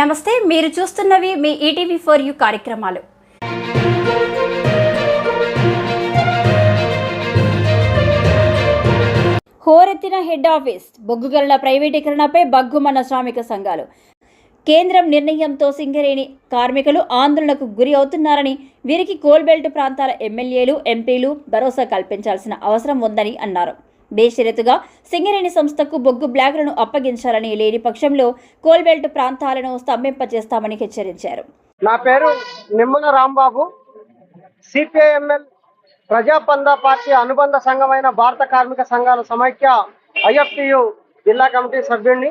నమస్తే మీరు చూస్తున్నవి మీ ఈటీవీ ఫోర్ యూ కార్యక్రమాలు. హోరెత్తిన హెడ్ ఆఫీస్ బొగ్గుగనుల ప్రైవేటీకరణపై బగ్గుమన్న శ్రామిక సంఘాలు. కేంద్రం నిర్ణయంతో సింగరేణి కార్మికులు ఆందోళనకు గురి అవుతున్నారని వీరికి కోల్బెల్ట్ ప్రాంతాల ఎమ్మెల్యేలు ఎంపీలు భరోసా కల్పించాల్సిన అవసరం ఉందని అన్నారు. బేషరతుగా సింగరేణి సంస్థకు బొగ్గు బ్లాక్లను అప్పగించాలని లేని పక్షంలో కోల్బెల్ట్ ప్రాంతాలను స్తంభింపజేస్తామని హెచ్చరించారు. నా పేరు Nimmala Rambabu. CPI ML Prajapantha party అనుబంధ సంఘమైన భారత కార్మిక సంఘాల సమైక్య ఐఎఫ్టియు జిల్లా కమిటీ సభ్యుడిని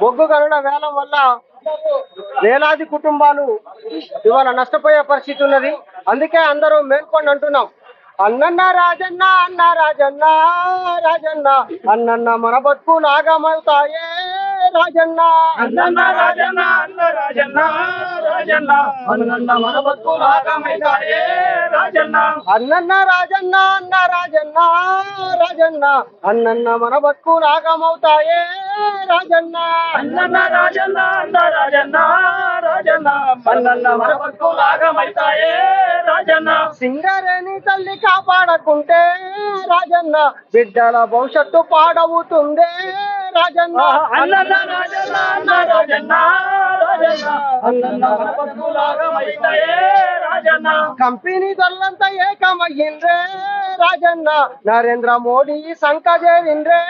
బొగ్గు గనుల వేలం వల్ల వేలాది కుటుంబాలు ఇవాళ నష్టపోయే పరిస్థితి ఉన్నది. అందుకే అందరూ మేల్కొని అంటున్నాం అన్నన్న రాజన్న అన్న రాజన్న రాజన్న. అన్నన్న మన బతుకు నాగమవుతాయే రాజన్న. అన్నన్న రాజన్న అన్న రాజన్న రాజన్న. అన్నన్న మన బతుకు లాగమైతాయే రాజన్న. అన్నన్న రాజన్న అన్న రాజన్న రాజన్న. అన్నన్న మన బతుకు నాగమవుతాయే రాజన్న. అన్నన్న రాజన్న అన్న రాజన్న రాజన్న. లాగమైతాయే రాజన్న. సింగరేణి తల్లి కాపాడకుంటే రాజన్న. బిడ్డల భవిష్యత్తు పాడవుతుందే రాజన్న. అన్నన్న రాజన్న అన్న రాజన్న రాజన్న. అన్నన్న మన బతుకు లాగమైతాయే రాజన్న. కంపెనీ దొల్లంతా ఏకమయ్యిండ్రే రాజన్న. నరేంద్ర మోడీ సంకజేవిండ్రే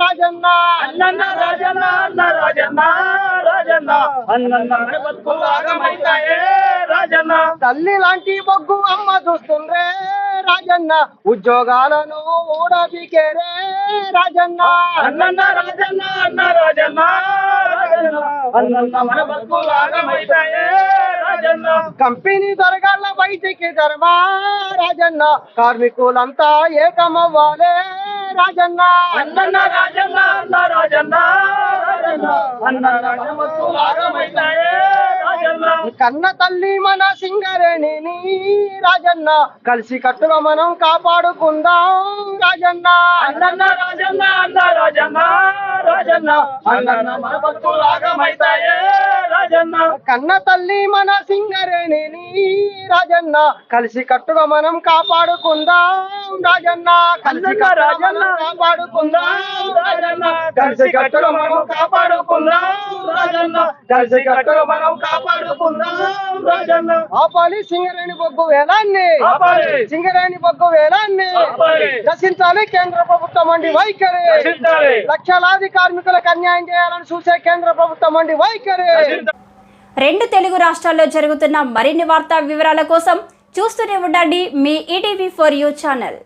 రాజన్న. అన్నన్న రాజన్న అన్న రాజన్న రాజన్న. అన్నన్న బతుకు రాజన్న. తల్లి లాంటి బొగ్గు అమ్మ చూస్తుండ్రే రాజన్న. ఉద్యోగాలను ఊడబికేరే రాజన్న. అన్నన్న రాజన్న అన్న రాజన్న అన్నన్న మన బతుకు కంపెనీ దొరగాళ్ళ బయటికి ధర్మా రాజన్న. కార్మికులంతా ఏకమవ్వాలే రాజన్న. అన్నన్న రాజన్న అన్న రాజన్న రాజన్న. కన్న తల్లి మన సింగరేణిని రాజన్న. కలిసి కట్టుగా మనం కాపాడుకుందాం రాజన్న. అన్నన్న రాజన్న అన్న రాజన్న రాజన్న. అన్నన్న మన బతుకు లాగమైతాయే రాజన్న. కన్న తల్లి మన సింగరేణిని రాజన్న. కలిసి కట్టుగా మనం కాపాడుకుందాం రాజన్న. కలిసి రాజన్న కాపాడుకుందాం రాజన్న. కలిసి కట్టుగా మనం కాపాడుకుందాం రాజన్న. కలిసి కట్టుగా మనం కాపాడుకుందాం రాజన్న. ఆపాలి సింగరేణి బొగ్గు వేలాన్ని. సింగరేణి బొగ్గు వేలాన్ని. రచించాలి కేంద్ర ప్రభుత్వం అండి వైఖరి. లక్షలాది కార్మికులకు అన్యాయం చేయాలని చూసే కేంద్ర ప్రభుత్వం అండి వైఖరి. రెండు తెలుగు రాష్ట్రాల్లో జరుగుతున్న మరిన్ని వార్తా వివరాల కోసం చూస్తూనే ఉండండి మీ ఈటీవీ ఫర్ యూ ఛానల్.